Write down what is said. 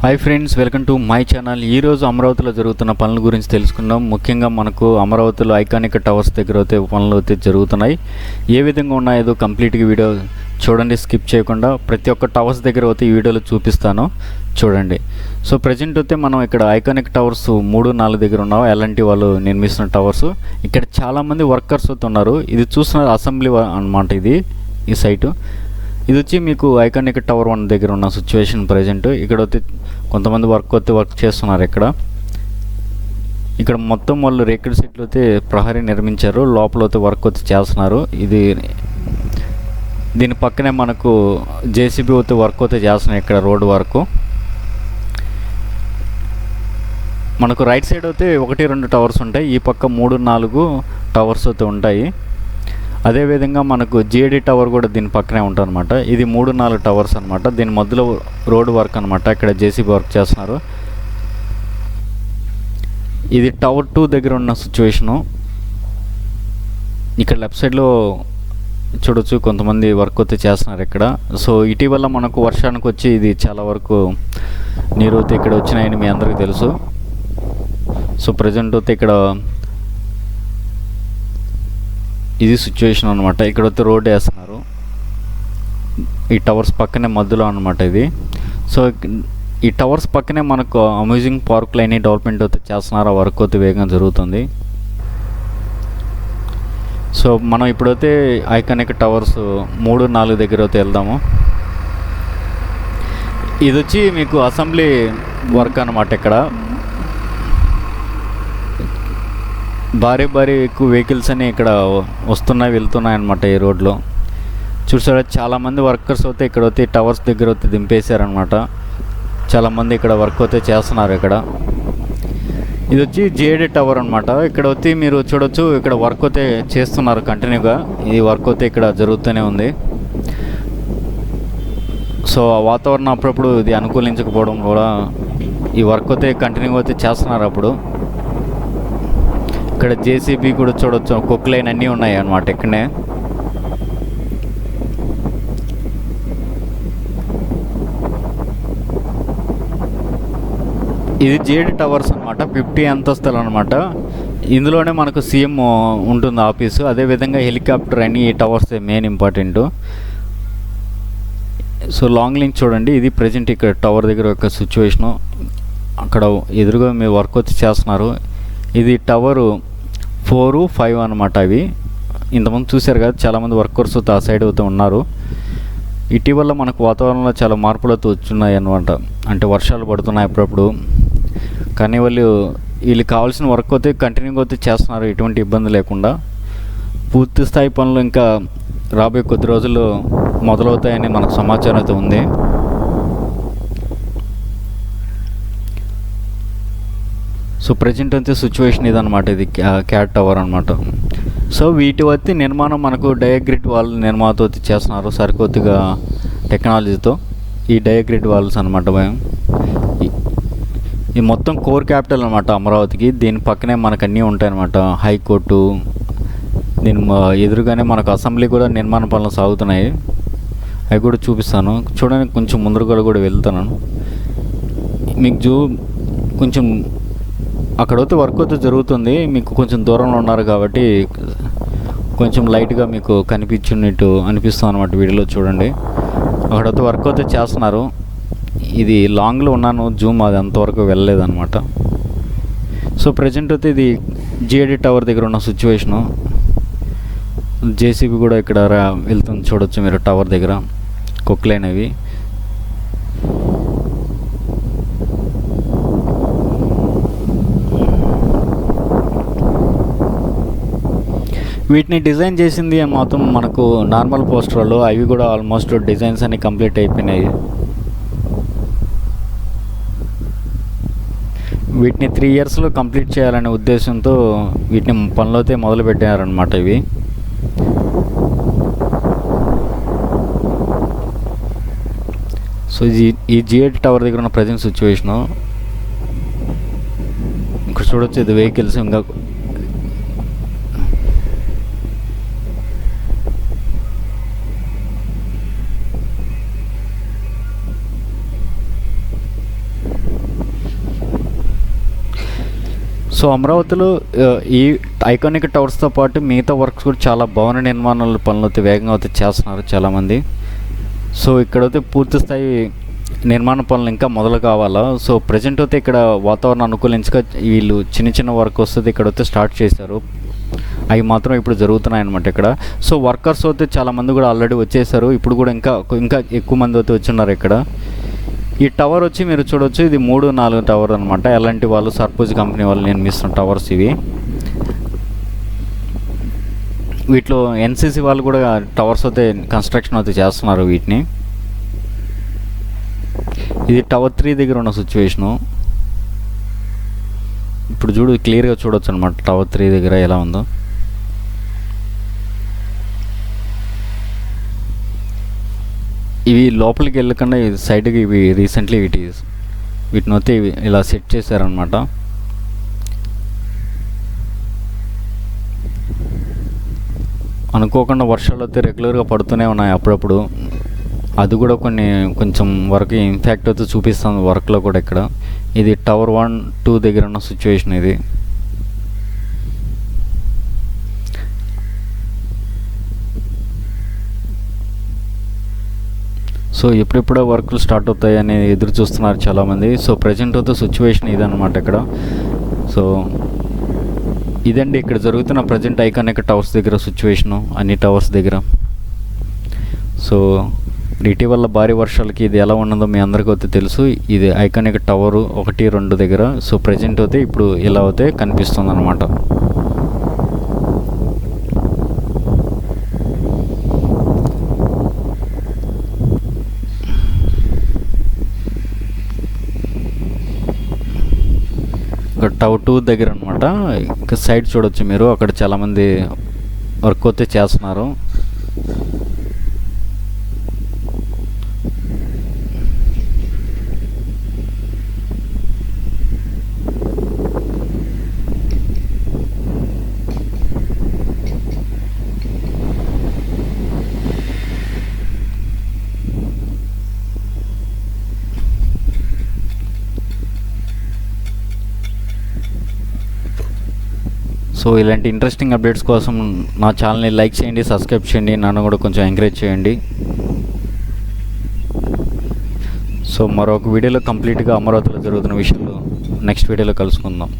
Hi friends welcome to my channel ఈరోజు అమరావతిలో జరుగుతున్న పనుల గురించి తెలుసుకుందాం. ముఖ్యంగా మనకు అమరావతిలో ఐకానిక్ టవర్స్ దగ్గర అయితే పనులు అయితే జరుగుతున్నాయి. ఏ విధంగా ఉన్నాయో కంప్లీట్గా వీడియో చూడండి స్కిప్ చేయకుండా. ప్రతి ఒక్క టవర్స్ దగ్గర అయితే ఈ వీడియోలో చూపిస్తాను. చూడండి. సో ప్రజెంట్ అయితే మనం ఇక్కడ ఐకానిక్ టవర్స్ మూడు నాలుగు దగ్గర ఉన్నాం. ఎలాంటి వాళ్ళు నిర్మిస్తున్న టవర్స్ ఇక్కడ చాలామంది వర్కర్స్ అయితే ఉన్నారు. ఇది చూస్తున్నారు అసెంబ్లీ అన్నమాట ఇది ఈ సైటు ఇది వచ్చి మీకు ఐకానిక్ టవర్ వన్ దగ్గర ఉన్న సిచ్యువేషన్ ప్రజెంట్ ఇక్కడ వచ్చి కొంతమంది వర్క్ అయితే వర్క్ చేస్తున్నారు ఇక్కడ. ఇక్కడ మొత్తం వాళ్ళు రేకుల సెట్లు అయితే ప్రహరీ నిర్మించారు. లోపల అయితే వర్క్ అయితే చేస్తున్నారు. ఇది దీని పక్కనే మనకు జేసీబీ అయితే వర్క్ అయితే చేస్తున్నాయి ఇక్కడ రోడ్డు వర్క్ మనకు రైట్ సైడ్ అయితే ఒకటి రెండు టవర్స్ ఉంటాయి. ఈ పక్క మూడు నాలుగు టవర్స్ అయితే ఉంటాయి. అదేవిధంగా మనకు జిఏడి టవర్ కూడా దీని పక్కనే ఉంటుంది అనమాట ఇది మూడు నాలుగు టవర్స్ అనమాట దీని మధ్యలో రోడ్ వర్క్ అనమాట ఇక్కడ జేసీబీ వర్క్ చేస్తున్నారు. ఇది టవర్ టూ దగ్గర ఉన్న సిచ్యువేషను ఇక్కడ లెఫ్ట్ సైడ్లో చూడొచ్చు కొంతమంది వర్క్ అయితే చేస్తున్నారు ఇక్కడ. సో ఇటీవల మనకు వర్షానికి వచ్చి ఇది చాలా వరకు నీరు అయితే ఇక్కడ వచ్చినాయని మీ అందరికీ తెలుసు. సో ప్రజెంట్ అయితే ఇక్కడ ఇది సిచ్యువేషన్ అనమాట ఇక్కడ వచ్చి రోడ్ వేస్తున్నారు. ఈ టవర్స్ పక్కనే మధ్యలో అనమాట ఇది. సో ఈ టవర్స్ పక్కనే మనకు అమ్యూజింగ్ పార్క్ లైన్ డెవలప్మెంట్ అయితే చేస్తున్నారు? ఆ వర్క్ అయితే వేగంగా జరుగుతుంది. సో మనం ఇప్పుడైతే ఐకానిక్ టవర్స్ మూడు నాలుగు దగ్గర అయితే వెళ్దాము. ఇది వచ్చి మీకు అసెంబ్లీ వర్క్ అనమాట ఇక్కడ. భారీ భారీ ఎక్కువ వెహికల్స్ అని ఇక్కడ వస్తున్నాయి వెళ్తున్నాయి అనమాట ఈ రోడ్లో. చూసారా చాలామంది వర్కర్స్ అయితే ఇక్కడ వచ్చి టవర్స్ దగ్గర వచ్చి దింపేశారనమాట చాలామంది ఇక్కడ వర్క్ అయితే చేస్తున్నారు ఇక్కడ. ఇది వచ్చి జేడి టవర్ అనమాట ఇక్కడ వచ్చి మీరు చూడొచ్చు ఇక్కడ వర్క్ అయితే చేస్తున్నారు కంటిన్యూగా ఈ వర్క్ అయితే ఇక్కడ జరుగుతూనే ఉంది. సో ఆ వాతావరణం అప్పుడప్పుడు ఇది అనుకూలించకపోవడం కూడా ఈ వర్క్ అయితే కంటిన్యూగా అయితే చేస్తున్నారు అప్పుడు. ఇక్కడ జేసీబీ కూడా చూడొచ్చు. కుక్ లైన్ అన్నీ ఉన్నాయి అన్నమాట ఇక్కడనే. ఇది జేడి టవర్స్ అనమాట ఫిఫ్టీ అంతస్తులు అనమాట ఇందులోనే మనకు సీఎం ఉంటుంది ఆఫీసు. అదేవిధంగా హెలికాప్టర్ అని ఈ towers main important so long link చూడండి. ఇది ప్రజెంట్ ఇక్కడ టవర్ దగ్గర యొక్క సిచ్యువేషను అక్కడ ఎదురుగా మీ వర్క్ వచ్చి చేస్తున్నారు. ఇది టవరు ఫోరు ఫైవ్ అనమాట అవి. ఇంతమంది చూశారు కదా చాలామంది వర్కర్స్ ఆ సైడ్ అయితే ఉన్నారు. ఇటీవల మనకు వాతావరణంలో చాలా మార్పులు అయితే వచ్చున్నాయి అనమాట అంటే వర్షాలు పడుతున్నాయి అప్పుడప్పుడు. కానీ వాళ్ళు వీళ్ళు కావాల్సిన వర్క్ అయితే కంటిన్యూగా అయితే చేస్తున్నారు ఎటువంటి ఇబ్బంది లేకుండా. పూర్తి స్థాయి పనులు ఇంకా రాబోయే కొద్ది రోజుల్లో మొదలవుతాయని మనకు సమాచారం అయితే ఉంది. సో ప్రజెంట్ అంతే సిచ్యువేషన్ ఇదనమాట ఇది క్యాట్ టవర్ అనమాట సో వీటి వచ్చి నిర్మాణం మనకు డయాగ్రిడ్ వాల్ నిర్మాత వచ్చి చేస్తున్నారు సరికొద్దిగా టెక్నాలజీతో ఈ డయాగ్రిడ్ వాల్స్ అనమాట భయం. ఈ మొత్తం కోర్ క్యాపిటల్ అనమాట అమరావతికి. దీని పక్కనే మనకు అన్నీ ఉంటాయన్నమాట. హైకోర్టు దీని ఎదురుగానే మనకు అసెంబ్లీ కూడా నిర్మాణ పనులు సాగుతున్నాయి. అవి కూడా చూపిస్తాను. చూడండి కొంచెం ముందరగా కూడా వెళ్తున్నాను. మీకు జూ కొంచెం అక్కడైతే వర్క్ అయితే జరుగుతుంది. మీకు కొంచెం దూరంలో ఉన్నారు కాబట్టి కొంచెం లైట్గా మీకు కనిపించినట్టు అనిపిస్తుంది అనమాట వీడియోలో చూడండి. అక్కడైతే వర్క్ అయితే చేస్తున్నారు. ఇది లాంగ్లో ఉన్నాను జూమ్ అది అంతవరకు వెళ్ళలేదన్నమాట సో ప్రజెంట్ అయితే ఇది జిఏడి టవర్ దగ్గర ఉన్న సిచ్యువేషను జేసీబీ కూడా ఇక్కడ వెళ్తుంది చూడొచ్చు మీరు టవర్ దగ్గర. కుక్లైన్ వీటిని డిజైన్ చేసింది మాత్రం మనకు నార్మల్ పోస్టర్లు అవి కూడా ఆల్మోస్ట్ డిజైన్స్ అన్ని కంప్లీట్ అయిపోయినాయి. వీటిని త్రీ ఇయర్స్లో కంప్లీట్ చేయాలనే ఉద్దేశంతో వీటిని పనులు మొదలు పెట్టారనమాట ఇవి. సో ఇది ఈ జిఎట్ టవర్ దగ్గర ఉన్న ప్రజెంట్ సిచ్యువేషను ఇక్కడ చూడొచ్చు ఇది వెహికల్స్ ఇంకా సో అమరావతిలో ఈ ఐకానిక్ టవర్స్తో పాటు మిగతా వర్క్స్ కూడా చాలా భవన నిర్మాణాల పనులు అయితే వేగంగా అయితే చేస్తున్నారు చాలామంది. సో ఇక్కడైతే పూర్తి స్థాయి నిర్మాణ పనులు ఇంకా మొదలు కావాలా? సో ప్రజెంట్ అయితే ఇక్కడ వాతావరణం అనుకూలించక వీళ్ళు చిన్న చిన్న వర్క్ వస్తుంది ఇక్కడ అయితే స్టార్ట్ చేశారు. అవి మాత్రం ఇప్పుడు జరుగుతున్నాయి అనమాట ఇక్కడ. సో వర్కర్స్ అయితే చాలామంది కూడా ఆల్రెడీ వచ్చేసారు. ఇప్పుడు కూడా ఇంకా ఇంకా ఎక్కువ మంది అయితే వచ్చున్నారు ఇక్కడ. ఈ టవర్ వచ్చి మీరు చూడొచ్చు ఇది మూడు నాలుగు టవర్ అనమాట ఎలాంటి వాళ్ళు సర్పూజ్ కంపెనీ వాళ్ళు నిర్మిస్తున్న టవర్స్ ఇవి. వీటిలో ఎన్సీసీ వాళ్ళు కూడా టవర్స్ అయితే కన్స్ట్రక్షన్ అయితే చేస్తున్నారు వీటిని. ఇది టవర్ త్రీ దగ్గర ఉన్న సిచ్యువేషను ఇప్పుడు చూడు క్లియర్గా చూడొచ్చు అనమాట టవర్ త్రీ దగ్గర ఎలా ఉందో. ఇవి లోపలికి వెళ్ళకుండా ఇది సైడ్కి ఇవి రీసెంట్లీ వీటి వీటిని వస్తే ఇవి ఇలా సెట్ చేశారనమాట అనుకోకుండా వర్షాలు అయితే రెగ్యులర్గా పడుతూనే ఉన్నాయి అప్పుడప్పుడు. అది కూడా కొన్ని కొంచెం వర్క్ ఇంపాక్ట్ అయితే చూపిస్తుంది వర్క్లో కూడా ఇక్కడ. ఇది టవర్ వన్ టూ దగ్గర ఉన్న సిచ్యువేషన్ ఇది. సో ఎప్పుడెప్పుడో వర్కులు స్టార్ట్ అవుతాయని ఎదురు చూస్తున్నారు చాలామంది. సో ప్రజెంట్ అయితే సిచ్యువేషన్ ఇదన్నమాట ఇక్కడ. సో ఇదండి ఇక్కడ జరుగుతున్న ప్రజెంట్ ఐకానిక్ టవర్స్ దగ్గర సిచ్యువేషను అన్ని టవర్స్ దగ్గర. సో ఇటీవల భారీ వర్షాలకి ఇది ఎలా ఉన్నదో మీ అందరికీ అయితే తెలుసు. ఇది ఐకానిక్ టవరు ఒకటి రెండు దగ్గర. సో ప్రజెంట్ అయితే ఇప్పుడు ఇలా అయితే కనిపిస్తుంది అనమాట ఇక్కడ టవర్ టూ దగ్గర అనమాట ఇంకా సైడ్ చూడొచ్చు మీరు. అక్కడ చాలామంది వర్క్ అయితే చేస్తున్నారు. సో ఇలాంటి ఇంట్రెస్టింగ్ అప్డేట్స్ కోసం నా ఛానల్ని లైక్ చేయండి సబ్స్క్రైబ్ చేయండి నన్ను కూడా కొంచెం ఎంకరేజ్ చేయండి. సో మరొక వీడియోలో కంప్లీట్గా అమరావతిలో జరుగుతున్న విషయాలు నెక్స్ట్ వీడియోలో కలుసుకుందాం.